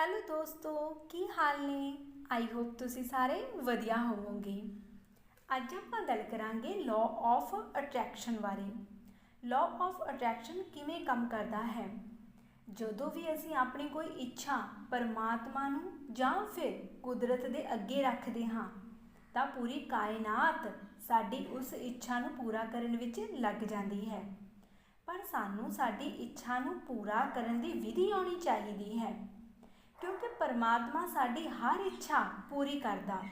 Hello ਦੋਸਤੋ, ਕੀ ਹਾਲ ਨੇ? I hope ਤੁਸੀਂ ਸਾਰੇ ਵਧੀਆ ਹੋਵੋਗੇ। ਅੱਜ ਆਪਾਂ ਗੱਲ ਕਰਾਂਗੇ ਲਾਅ ਆਫ ਅਟਰੈਕਸ਼ਨ ਬਾਰੇ। ਲਾਅ ਆਫ ਅਟਰੈਕਸ਼ਨ ਕਿਵੇਂ ਕੰਮ ਕਰਦਾ ਹੈ? ਜਦੋਂ ਵੀ ਅਸੀਂ ਆਪਣੀ ਕੋਈ ਇੱਛਾ ਪਰਮਾਤਮਾ ਨੂੰ ਜਾਂ ਫਿਰ ਕੁਦਰਤ ਦੇ ਅੱਗੇ ਰੱਖਦੇ ਹਾਂ, ਤਾਂ ਪੂਰੀ ਕਾਇਨਾਤ ਸਾਡੀ ਉਸ ਇੱਛਾ ਨੂੰ ਪੂਰਾ ਕਰਨ ਵਿੱਚ ਲੱਗ ਜਾਂਦੀ ਹੈ। ਪਰ ਸਾਨੂੰ ਸਾਡੀ ਇੱਛਾ ਨੂੰ ਪੂਰਾ ਕਰਨ ਦੀ ਵਿਧੀ ਆਉਣੀ ਚਾਹੀਦੀ ਹੈ। ਕਿਉਂਕਿ ਪਰਮਾਤਮਾ ਸਾਡੀ ਹਰ ਇੱਛਾ ਪੂਰੀ ਕਰਦਾ।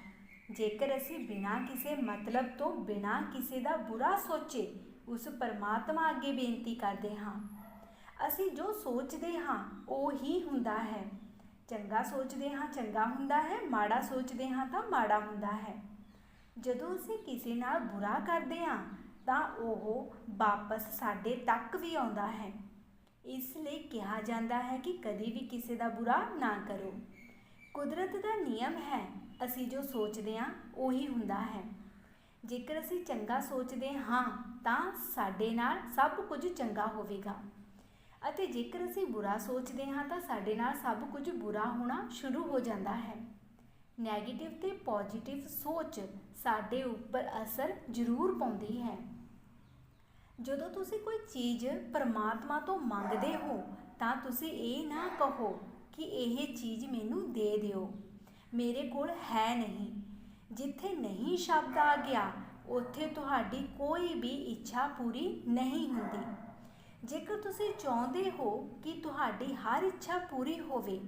ਜੇਕਰ ਅਸੀਂ ਬਿਨਾਂ ਕਿਸੇ ਮਤਲਬ ਤੋਂ ਬਿਨਾਂ ਕਿਸੇ ਦਾ ਬੁਰਾ ਸੋਚੇ, ਉਸ ਪਰਮਾਤਮਾ ਅੱਗੇ ਬੇਨਤੀ ਕਰਦੇ ਹਾਂ। ਅਸੀਂ ਜੋ ਸੋਚਦੇ ਹਾਂ, ਉਹ ਹੀ ਹੁੰਦਾ ਹੈ। ਚੰਗਾ ਸੋਚਦੇ ਹਾਂ, ਚੰਗਾ ਹੁੰਦਾ ਹੈ, ਮਾੜਾ ਸੋਚਦੇ ਹਾਂ, ਤਾਂ ਮਾੜਾ ਹੁੰਦਾ ਹੈ। ਜਦੋਂ ਅਸੀਂ ਕਿਸੇ ਨਾਲ ਬੁਰਾ ਕਰਦੇ ਹਾਂ, ਤਾਂ ਉਹ ਵਾਪਸ ਸਾਡੇ ਤੱਕ ਵੀ ਆਉਂਦਾ ਹੈ। ਇਸ ਲਈ ਕਿਹਾ ਜਾਂਦਾ ਹੈ ਕਿ ਕਦੀ ਵੀ ਕਿਸੇ ਦਾ ਬੁਰਾ ਨਾ ਕਰੋ। ਕੁਦਰਤ ਦਾ ਨਿਯਮ ਹੈ, ਅਸੀਂ ਜੋ ਸੋਚਦੇ ਹਾਂ, ਉਹੀ ਹੁੰਦਾ ਹੈ। ਜੇਕਰ ਅਸੀਂ ਚੰਗਾ ਸੋਚਦੇ ਹਾਂ, ਤਾਂ ਸਾਡੇ ਨਾਲ ਸਭ ਕੁਝ ਚੰਗਾ ਹੋਵੇਗਾ। ਅਤੇ ਜੇਕਰ ਅਸੀਂ ਬੁਰਾ ਸੋਚਦੇ ਹਾਂ, ਤਾਂ ਸਾਡੇ ਨਾਲ ਸਭ ਕੁਝ ਬੁਰਾ ਹੋਣਾ ਸ਼ੁਰੂ ਹੋ ਜਾਂਦਾ ਹੈ। ਨੈਗੇਟਿਵ ਤੇ ਪੋਜ਼ਿਟਿਵ ਸੋਚ ਸਾਡੇ ਉੱਪਰ ਅਸਰ ਜ਼ਰੂਰ ਪਾਉਂਦੀ ਹੈ। ਜਦੋਂ ਤੁਸੀਂ ਕੋਈ ਚੀਜ਼ ਪਰਮਾਤਮਾ ਤੋਂ ਮੰਗਦੇ ਹੋ, ਤਾਂ ਤੁਸੀਂ ਇਹ ਨਾ ਕਹੋ ਕਿ ਇਹ ਚੀਜ਼ ਮੈਨੂੰ ਦੇ ਦਿਓ। ਮੇਰੇ ਕੋਲ ਹੈ ਨਹੀਂ। ਜਿੱਥੇ ਨਹੀਂ ਸ਼ਬਦ ਆ ਗਿਆ, ਉੱਥੇ ਤੁਹਾਡੀ ਕੋਈ ਵੀ ਇੱਛਾ ਪੂਰੀ ਨਹੀਂ ਹੁੰਦੀ। ਜੇਕਰ ਤੁਸੀਂ ਚਾਹੁੰਦੇ ਹੋ ਕਿ ਤੁਹਾਡੀ ਹਰ ਇੱਛਾ ਪੂਰੀ ਹੋਵੇ,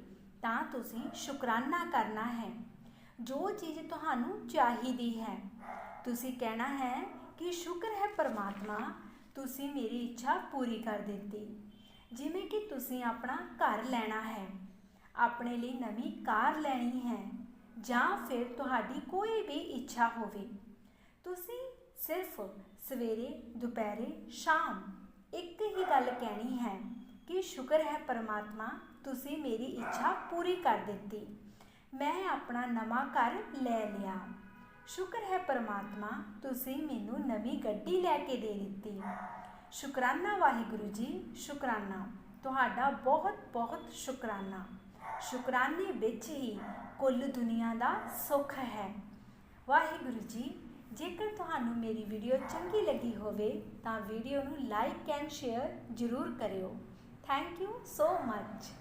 ਤਾਂ ਤੁਸੀਂ ਸ਼ੁਕਰਾਨਾ ਕਰਨਾ ਹੈ। ਜੋ ਚੀਜ਼ ਤੁਹਾਨੂੰ ਚਾਹੀਦੀ ਹੈ। ਤੁਸੀਂ ਕਹਿਣਾ ਹੈ ਕਿ ਸ਼ੁਕਰ ਹੈ ਪਰਮਾਤਮਾ ਤੁਸੀਂ ਮੇਰੀ ਇੱਛਾ ਪੂਰੀ ਕਰ ਦਿੱਤੀ। ਜਿਵੇਂ ਕਿ ਤੁਸੀਂ ਆਪਣਾ ਘਰ ਲੈਣਾ ਹੈ। ਆਪਣੇ ਲਈ ਨਵੀਂ ਕਾਰ ਲੈਣੀ ਹੈ ਜਾਂ ਫਿਰ ਤੁਹਾਡੀ ਕੋਈ ਵੀ ਇੱਛਾ ਹੋਵੇ। ਤੁਸੀਂ ਸਿਰਫ ਸਵੇਰੇ, ਦੁਪਹਿਰੇ, ਸ਼ਾਮ ਇੱਕ ਹੀ ਗੱਲ ਕਹਿਣੀ ਹੈ ਕਿ ਸ਼ੁਕਰ ਹੈ ਪਰਮਾਤਮਾ, ਤੁਸੀਂ ਮੇਰੀ ਇੱਛਾ ਪੂਰੀ ਕਰ ਦਿੱਤੀ। ਮੈਂ ਆਪਣਾ ਨਵਾਂ ਘਰ ਲੈ ਲਿਆ। ਸ਼ੁਕਰ ਹੈ ਪਰਮਾਤਮਾ, ਤੁਸੀਂ ਮੈਨੂੰ ਨਵੀਂ ਗੱਡੀ ਲੈ ਕੇ ਦੇ ਦਿੱਤੀ। ਸ਼ੁਕਰਾਨਾ ਵਾਹਿਗੁਰੂ ਜੀ, ਸ਼ੁਕਰਾਨਾ। ਤੁਹਾਡਾ ਬਹੁਤ ਬਹੁਤ ਸ਼ੁਕਰਾਨਾ। ਸ਼ੁਕਰਾਨੇ ਵਿੱਚ ਹੀ ਕੁੱਲ ਦੁਨੀਆ ਦਾ ਸੁੱਖ ਹੈ। ਵਾਹਿਗੁਰੂ ਜੀ, ਜੇਕਰ ਤੁਹਾਨੂੰ ਮੇਰੀ ਵੀਡੀਓ ਚੰਗੀ ਲੱਗੀ ਹੋਵੇ, ਤਾਂ ਵੀਡੀਓ ਨੂੰ ਲਾਈਕ ਐਂਡ ਸ਼ੇਅਰ ਜ਼ਰੂਰ ਕਰਿਓ। Thank you so much